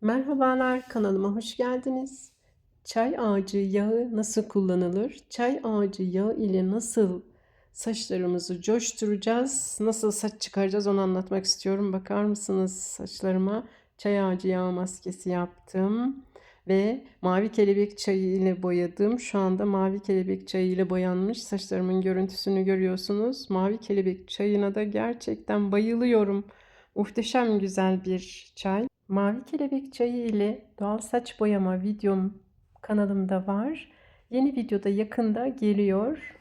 Merhabalar, kanalıma hoş geldiniz. Çay ağacı yağı nasıl kullanılır? Çay ağacı yağı ile nasıl saçlarımızı coşturacağız? Nasıl saç çıkaracağız onu anlatmak istiyorum. Bakar mısınız saçlarıma? Çay ağacı yağı maskesi yaptım ve mavi kelebek çayı ile boyadım. Şu anda mavi kelebek çayı ile boyanmış saçlarımın görüntüsünü görüyorsunuz. Mavi kelebek çayına da gerçekten bayılıyorum. Muhteşem güzel bir çay. Mavi kelebek çayı ile doğal saç boyama videom kanalımda var. Yeni videoda yakında geliyor.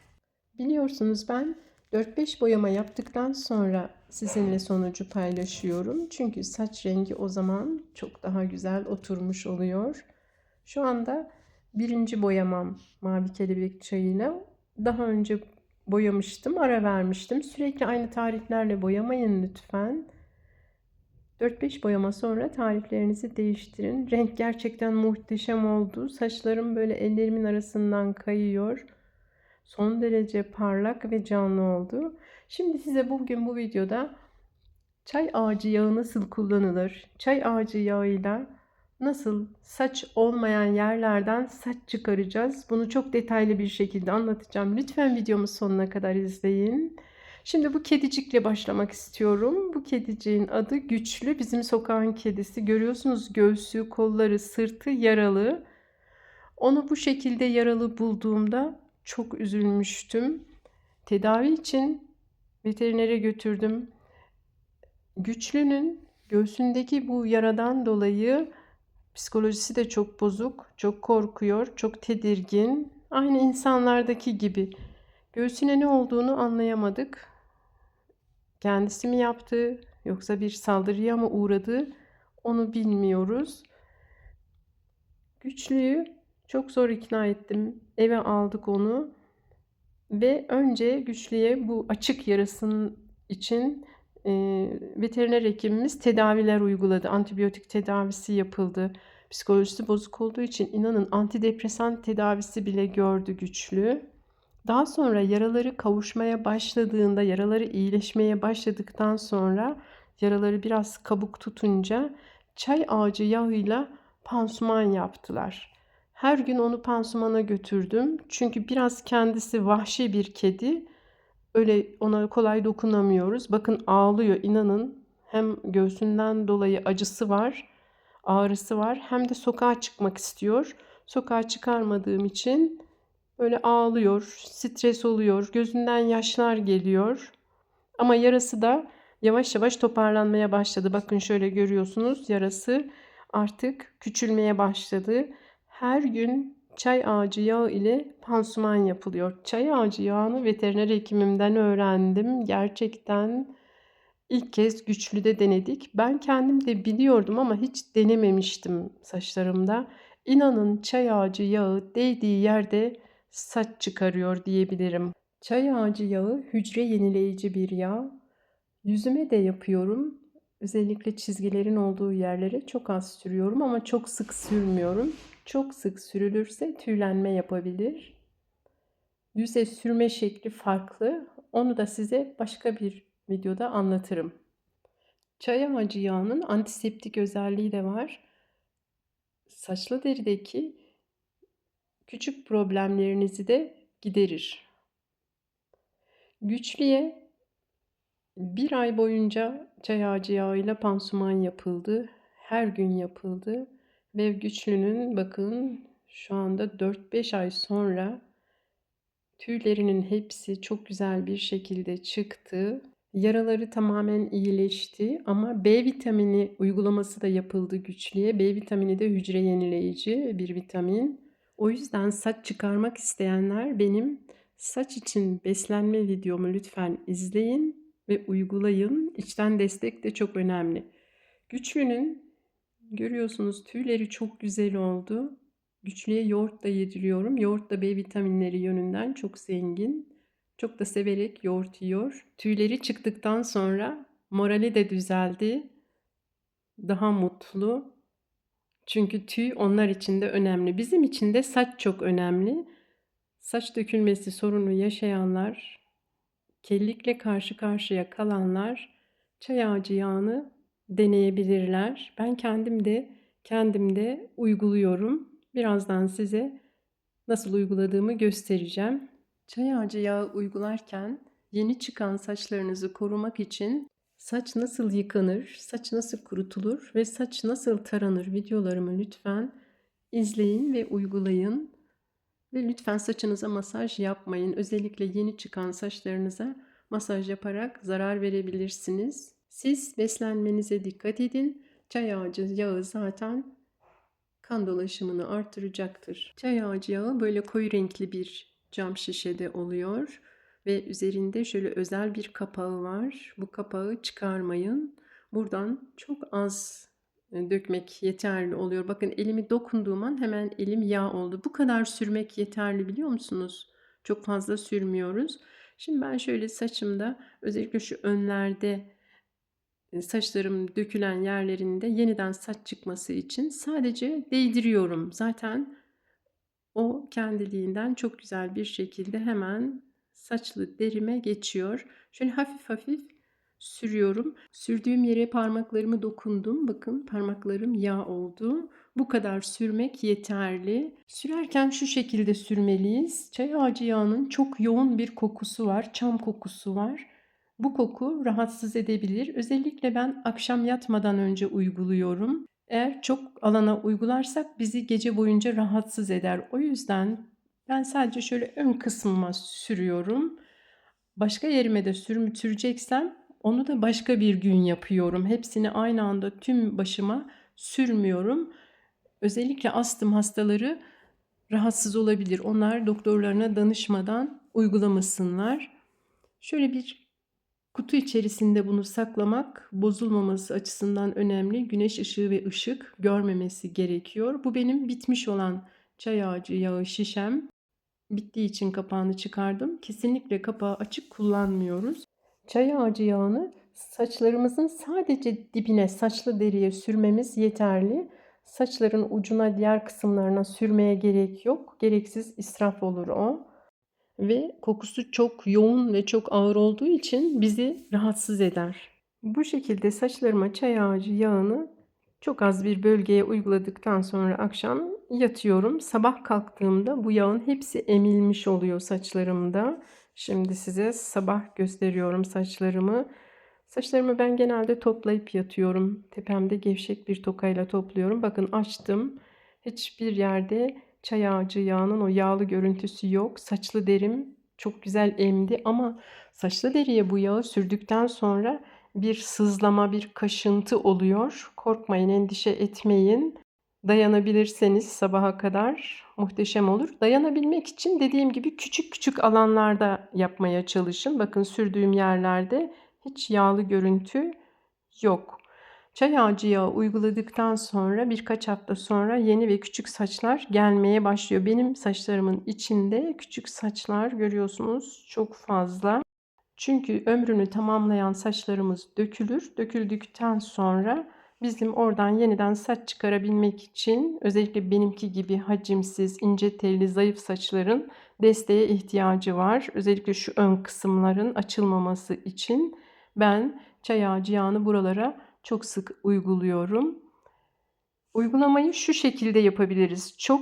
Biliyorsunuz ben 4-5 boyama yaptıktan sonra sizinle sonucu paylaşıyorum. Çünkü saç rengi o zaman çok daha güzel oturmuş oluyor. Şu anda birinci boyamam mavi kelebek çayıyla. Daha önce boyamıştım, ara vermiştim. Sürekli aynı tariflerle boyamayın lütfen. 4-5 boyama sonra tariflerinizi değiştirin. Renk gerçekten muhteşem oldu. Saçlarım böyle ellerimin arasından kayıyor. Son derece parlak ve canlı oldu. Şimdi size bugün bu videoda çay ağacı yağı nasıl kullanılır? Çay ağacı yağıyla nasıl saç olmayan yerlerden saç çıkaracağız? Bunu çok detaylı bir şekilde anlatacağım. Lütfen videomu sonuna kadar izleyin. Şimdi bu kedicikle başlamak istiyorum. Bu kediciğin adı Güçlü. Bizim sokağın kedisi. Görüyorsunuz göğsü, kolları, sırtı yaralı. Onu bu şekilde yaralı bulduğumda çok üzülmüştüm. Tedavi için veterinere götürdüm. Güçlünün göğsündeki bu yaradan dolayı psikolojisi de çok bozuk, çok korkuyor, çok tedirgin. Aynı insanlardaki gibi. Göğsüne ne olduğunu anlayamadık. Kendisi mi yaptı yoksa bir saldırıya mı uğradı onu bilmiyoruz. Güçlüyü çok zor ikna ettim. Eve aldık onu. Ve önce güçlüye bu açık yarasının için e, veteriner hekimimiz tedaviler uyguladı. Antibiyotik tedavisi yapıldı. Psikolojisi bozuk olduğu için inanın antidepresan tedavisi bile gördü güçlü. Daha sonra yaraları kavuşmaya başladığında, yaraları iyileşmeye başladıktan sonra yaraları biraz kabuk tutunca çay ağacı yağıyla pansuman yaptılar. Her gün onu pansumana götürdüm. Çünkü biraz kendisi vahşi bir kedi. Öyle ona kolay dokunamıyoruz. Bakın ağlıyor inanın. Hem göğsünden dolayı acısı var, ağrısı var. Hem de sokağa çıkmak istiyor. Sokağa çıkarmadığım için Böyle ağlıyor, stres oluyor, gözünden yaşlar geliyor. Ama yarası da yavaş yavaş toparlanmaya başladı. Bakın şöyle görüyorsunuz yarası artık küçülmeye başladı. Her gün çay ağacı yağı ile pansuman yapılıyor. Çay ağacı yağını veteriner hekimimden öğrendim. Gerçekten ilk kez güçlü de denedik. Ben kendim de biliyordum ama hiç denememiştim saçlarımda. İnanın çay ağacı yağı değdiği yerde saç çıkarıyor diyebilirim. Çay ağacı yağı hücre yenileyici bir yağ. Yüzüme de yapıyorum. Özellikle çizgilerin olduğu yerlere çok az sürüyorum ama çok sık sürmüyorum. Çok sık sürülürse tüylenme yapabilir. Yüze sürme şekli farklı. Onu da size başka bir videoda anlatırım. Çay ağacı yağının antiseptik özelliği de var. Saçlı derideki küçük problemlerinizi de giderir. Güçlüye bir ay boyunca çay ağacı yağıyla pansuman yapıldı. Her gün yapıldı. Ve güçlünün bakın şu anda 4-5 ay sonra tüylerinin hepsi çok güzel bir şekilde çıktı. Yaraları tamamen iyileşti ama B vitamini uygulaması da yapıldı güçlüye. B vitamini de hücre yenileyici bir vitamin. O yüzden saç çıkarmak isteyenler benim saç için beslenme videomu lütfen izleyin ve uygulayın. İçten destek de çok önemli. Güçlünün görüyorsunuz tüyleri çok güzel oldu. Güçlüye yoğurt da yediriyorum. Yoğurt da B vitaminleri yönünden çok zengin. Çok da severek yoğurt yiyor. Tüyleri çıktıktan sonra morali de düzeldi. Daha mutlu, çünkü tüy onlar için de önemli. Bizim için de saç çok önemli. Saç dökülmesi sorunu yaşayanlar, kellikle karşı karşıya kalanlar çay ağacı yağını deneyebilirler. Ben kendim de kendim de uyguluyorum. Birazdan size nasıl uyguladığımı göstereceğim. Çay ağacı yağı uygularken yeni çıkan saçlarınızı korumak için saç nasıl yıkanır, saç nasıl kurutulur ve saç nasıl taranır videolarımı lütfen izleyin ve uygulayın. Ve lütfen saçınıza masaj yapmayın. Özellikle yeni çıkan saçlarınıza masaj yaparak zarar verebilirsiniz. Siz beslenmenize dikkat edin. Çay ağacı yağı zaten kan dolaşımını artıracaktır. Çay ağacı yağı böyle koyu renkli bir cam şişede oluyor ve üzerinde şöyle özel bir kapağı var. Bu kapağı çıkarmayın. Buradan çok az e, dökmek yeterli oluyor. Bakın elimi dokunduğum an hemen elim yağ oldu. Bu kadar sürmek yeterli biliyor musunuz? Çok fazla sürmüyoruz. Şimdi ben şöyle saçımda özellikle şu önlerde e, saçlarım dökülen yerlerinde yeniden saç çıkması için sadece değdiriyorum. Zaten o kendiliğinden çok güzel bir şekilde hemen saçlı derime geçiyor. Şöyle hafif hafif sürüyorum. Sürdüğüm yere parmaklarımı dokundum. Bakın parmaklarım yağ oldu. Bu kadar sürmek yeterli. Sürerken şu şekilde sürmeliyiz. Çay ağacı yağının çok yoğun bir kokusu var. Çam kokusu var. Bu koku rahatsız edebilir. Özellikle ben akşam yatmadan önce uyguluyorum. Eğer çok alana uygularsak bizi gece boyunca rahatsız eder. O yüzden ben sadece şöyle ön kısmıma sürüyorum. Başka yerime de sürüm süreceksem onu da başka bir gün yapıyorum. Hepsini aynı anda tüm başıma sürmüyorum. Özellikle astım hastaları rahatsız olabilir. Onlar doktorlarına danışmadan uygulamasınlar. Şöyle bir kutu içerisinde bunu saklamak bozulmaması açısından önemli. Güneş ışığı ve ışık görmemesi gerekiyor. Bu benim bitmiş olan çay ağacı yağı şişem. Bittiği için kapağını çıkardım. Kesinlikle kapağı açık kullanmıyoruz. Çay ağacı yağını saçlarımızın sadece dibine, saçlı deriye sürmemiz yeterli. Saçların ucuna, diğer kısımlarına sürmeye gerek yok. Gereksiz israf olur o. Ve kokusu çok yoğun ve çok ağır olduğu için bizi rahatsız eder. Bu şekilde saçlarıma çay ağacı yağını çok az bir bölgeye uyguladıktan sonra akşam yatıyorum. Sabah kalktığımda bu yağın hepsi emilmiş oluyor saçlarımda. Şimdi size sabah gösteriyorum saçlarımı. Saçlarımı ben genelde toplayıp yatıyorum. Tepemde gevşek bir tokayla topluyorum. Bakın açtım. Hiçbir yerde çay ağacı yağının o yağlı görüntüsü yok. Saçlı derim çok güzel emdi ama saçlı deriye bu yağı sürdükten sonra bir sızlama, bir kaşıntı oluyor. Korkmayın, endişe etmeyin. Dayanabilirseniz sabaha kadar muhteşem olur. Dayanabilmek için dediğim gibi küçük küçük alanlarda yapmaya çalışın. Bakın sürdüğüm yerlerde hiç yağlı görüntü yok. Çay ağacı yağı uyguladıktan sonra birkaç hafta sonra yeni ve küçük saçlar gelmeye başlıyor. Benim saçlarımın içinde küçük saçlar görüyorsunuz çok fazla. Çünkü ömrünü tamamlayan saçlarımız dökülür. Döküldükten sonra bizim oradan yeniden saç çıkarabilmek için özellikle benimki gibi hacimsiz, ince telli, zayıf saçların desteğe ihtiyacı var. Özellikle şu ön kısımların açılmaması için ben çay ağacı yağını buralara çok sık uyguluyorum. Uygulamayı şu şekilde yapabiliriz. Çok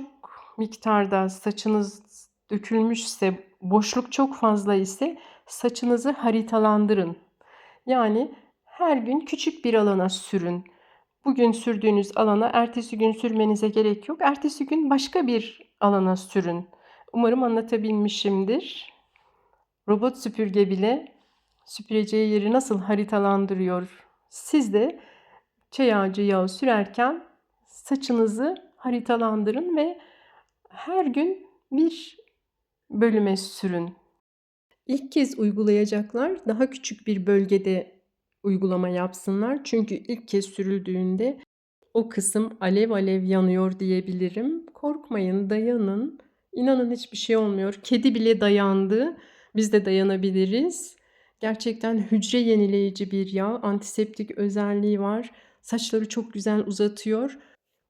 miktarda saçınız dökülmüşse, boşluk çok fazla ise saçınızı haritalandırın. Yani her gün küçük bir alana sürün. Bugün sürdüğünüz alana ertesi gün sürmenize gerek yok. Ertesi gün başka bir alana sürün. Umarım anlatabilmişimdir. Robot süpürge bile süpüreceği yeri nasıl haritalandırıyor? Siz de çay ağacı yağı sürerken saçınızı haritalandırın ve her gün bir bölüme sürün. İlk kez uygulayacaklar daha küçük bir bölgede uygulama yapsınlar. Çünkü ilk kez sürüldüğünde o kısım alev alev yanıyor diyebilirim. Korkmayın, dayanın. İnanın hiçbir şey olmuyor. Kedi bile dayandı. Biz de dayanabiliriz. Gerçekten hücre yenileyici bir yağ. Antiseptik özelliği var. Saçları çok güzel uzatıyor.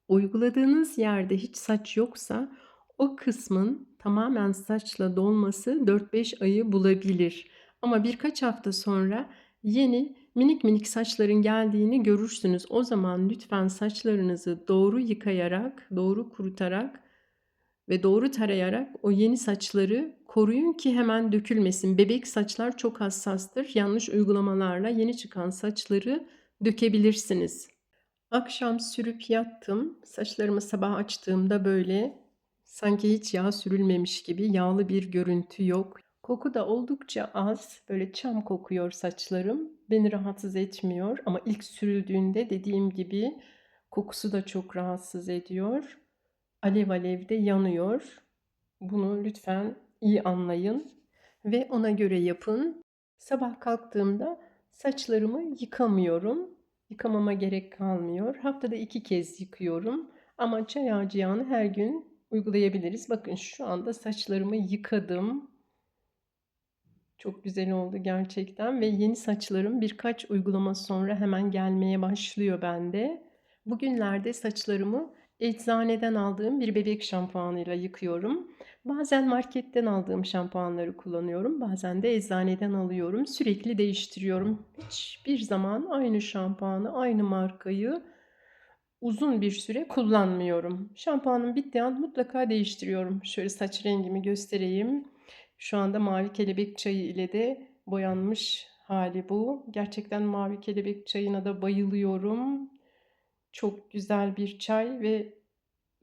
Uyguladığınız yerde hiç saç yoksa o kısmın tamamen saçla dolması 4-5 ayı bulabilir. Ama birkaç hafta sonra yeni minik minik saçların geldiğini görürsünüz. O zaman lütfen saçlarınızı doğru yıkayarak, doğru kurutarak ve doğru tarayarak o yeni saçları koruyun ki hemen dökülmesin. Bebek saçlar çok hassastır. Yanlış uygulamalarla yeni çıkan saçları dökebilirsiniz. Akşam sürüp yattım. Saçlarımı sabah açtığımda böyle sanki hiç yağ sürülmemiş gibi yağlı bir görüntü yok. Koku da oldukça az. Böyle çam kokuyor saçlarım. Beni rahatsız etmiyor ama ilk sürüldüğünde dediğim gibi kokusu da çok rahatsız ediyor. Alev alev de yanıyor. Bunu lütfen iyi anlayın ve ona göre yapın. Sabah kalktığımda saçlarımı yıkamıyorum. Yıkamama gerek kalmıyor. Haftada iki kez yıkıyorum. Ama çay ağacı yağını her gün uygulayabiliriz. Bakın şu anda saçlarımı yıkadım. Çok güzel oldu gerçekten ve yeni saçlarım birkaç uygulama sonra hemen gelmeye başlıyor bende. Bugünlerde saçlarımı eczaneden aldığım bir bebek şampuanıyla yıkıyorum. Bazen marketten aldığım şampuanları kullanıyorum. Bazen de eczaneden alıyorum. Sürekli değiştiriyorum. Hiçbir zaman aynı şampuanı, aynı markayı uzun bir süre kullanmıyorum. Şampuanım bittiği an mutlaka değiştiriyorum. Şöyle saç rengimi göstereyim. Şu anda mavi kelebek çayı ile de boyanmış hali bu. Gerçekten mavi kelebek çayına da bayılıyorum. Çok güzel bir çay ve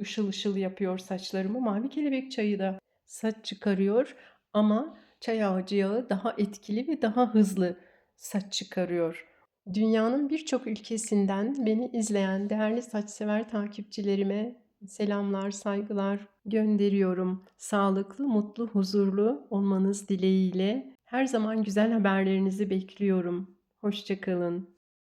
ışıl ışıl yapıyor saçlarımı. Mavi kelebek çayı da saç çıkarıyor ama çay ağacı yağı daha etkili ve daha hızlı saç çıkarıyor. Dünyanın birçok ülkesinden beni izleyen değerli saçsever takipçilerime selamlar, saygılar gönderiyorum. Sağlıklı, mutlu, huzurlu olmanız dileğiyle her zaman güzel haberlerinizi bekliyorum. Hoşçakalın.